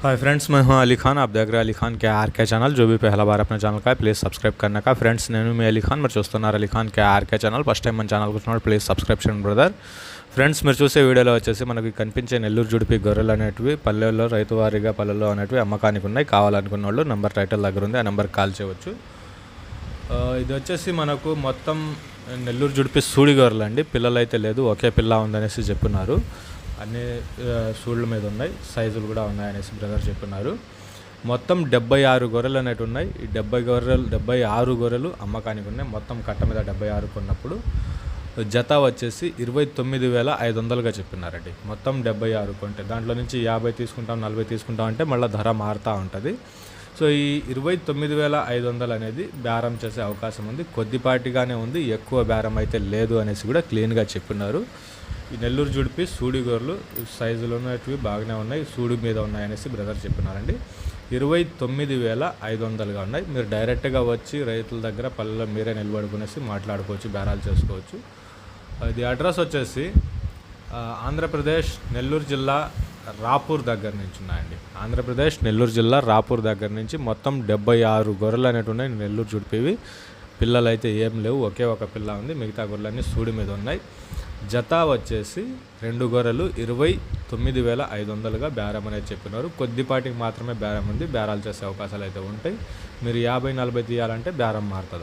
Hi friends मैं हूं अली खान आप देख रहे हैं अली खान के आर के ఛానల్ जो भी पहला बार अपने ఛానల్ का ప్లీజ్ సబ్స్క్రైబ్ करने का ఫ్రెండ్స్ నేను మీ అలీ ఖాన్ మీరు చూస్తున్నారు Ali Khan K RK channel first time మన ఛానల్కి వచ్చినప్పుడు ప్లీజ్ సబ్స్క్రైబ్ చేయండి బ్రదర్ ఫ్రెండ్స్ మీరు చూసే వీడియోలో వచ్చేసి మనకి కనిపించే నెల్లూరు జుడిపి గొర్రెలు అనేటివి పల్లెల్లో రైతు వారీగా పల్లెల్లో అనేటివి అమ్మకానికి ఉన్నాయి కావాలనుకున్న వాళ్ళు నెంబర్ టైటిల్ దగ్గర ఉంది ఆ నెంబర్కి కాల్ చేయవచ్చు ఆ, ఇది వచ్చేసి మనకు మొత్తం నెల్లూరు జుడిపి సూడి గొర్రెలు అండి పిల్లలు అయితే లేదు ఒకే పిల్ల ఉందనేసి చెప్పున్నారు అన్ని షూళ్ళ మీద ఉన్నాయి. సైజులు కూడా ఉన్నాయి అనేసి బ్రదర్ చెప్పున్నారు మొత్తం డెబ్బై ఆరు గొర్రెలు అనేవి ఉన్నాయి. ఈ డెబ్బై గొర్రెలు డెబ్బై ఆరు గొర్రెలు అమ్మకానికి ఉన్నాయి. మొత్తం కట్ట మీద డెబ్బై ఆరు కొన్నప్పుడు. జత వచ్చేసి ఇరవై తొమ్మిది వేల ఐదు వందలుగా చెప్పినారండి. మొత్తం డెబ్బై ఆరు కొంటే. దాంట్లో నుంచి యాభై తీసుకుంటాం నలభై తీసుకుంటాం అంటే మళ్ళీ ధర మారుతూ ఉంటుంది. సో ఈ ఇరవై తొమ్మిది వేల ఐదు వందలు అనేది బేరం చేసే అవకాశం ఉంది. కొద్దిపాటిగానే ఉంది. ఎక్కువ బేరం అయితే లేదు అనేసి కూడా క్లీన్గా చెప్పినారు. ఈ నెల్లూరు జుడిపి సూడి గొర్రెలు సైజులు ఉన్నటివి బాగానే ఉన్నాయి. సూడి మీద ఉన్నాయి అనేసి బ్రదర్ చెప్పినారండి. ఇరవై తొమ్మిది వేల ఐదు వందలుగా ఉన్నాయి. మీరు డైరెక్ట్గా వచ్చి రైతుల దగ్గర పల్లెలో మీరే నిలబడుకునేసి మాట్లాడుకోవచ్చు బేరాలు చేసుకోవచ్చు. ఇది అడ్రస్ వచ్చేసి ఆంధ్రప్రదేశ్ నెల్లూరు జిల్లా రాపూర్ దగ్గర నుంచి ఉన్నాయండి. ఆంధ్రప్రదేశ్ నెల్లూరు జిల్లా రాపూర్ దగ్గర నుంచి మొత్తం డెబ్బై ఆరు గొర్రెలు అనేవి ఉన్నాయి నెల్లూరు చుడిపివి పిల్లలు అయితే ఏం లేవు ఒకే ఒక పిల్ల ఉంది. మిగతా గొర్రెలన్నీ సూడి మీద ఉన్నాయి. జత వచ్చేసి రెండు గొర్రెలు ఇరవై తొమ్మిది వేల ఐదు వందలుగా బేరం అనేది చెప్పినారు. కొద్దిపాటికి మాత్రమే బేరం ఉంది. బేరాలు చేసే అవకాశాలు అయితే ఉంటాయి. మీరు యాభై నలభై తీయాలంటే బేరం మారుతుంది.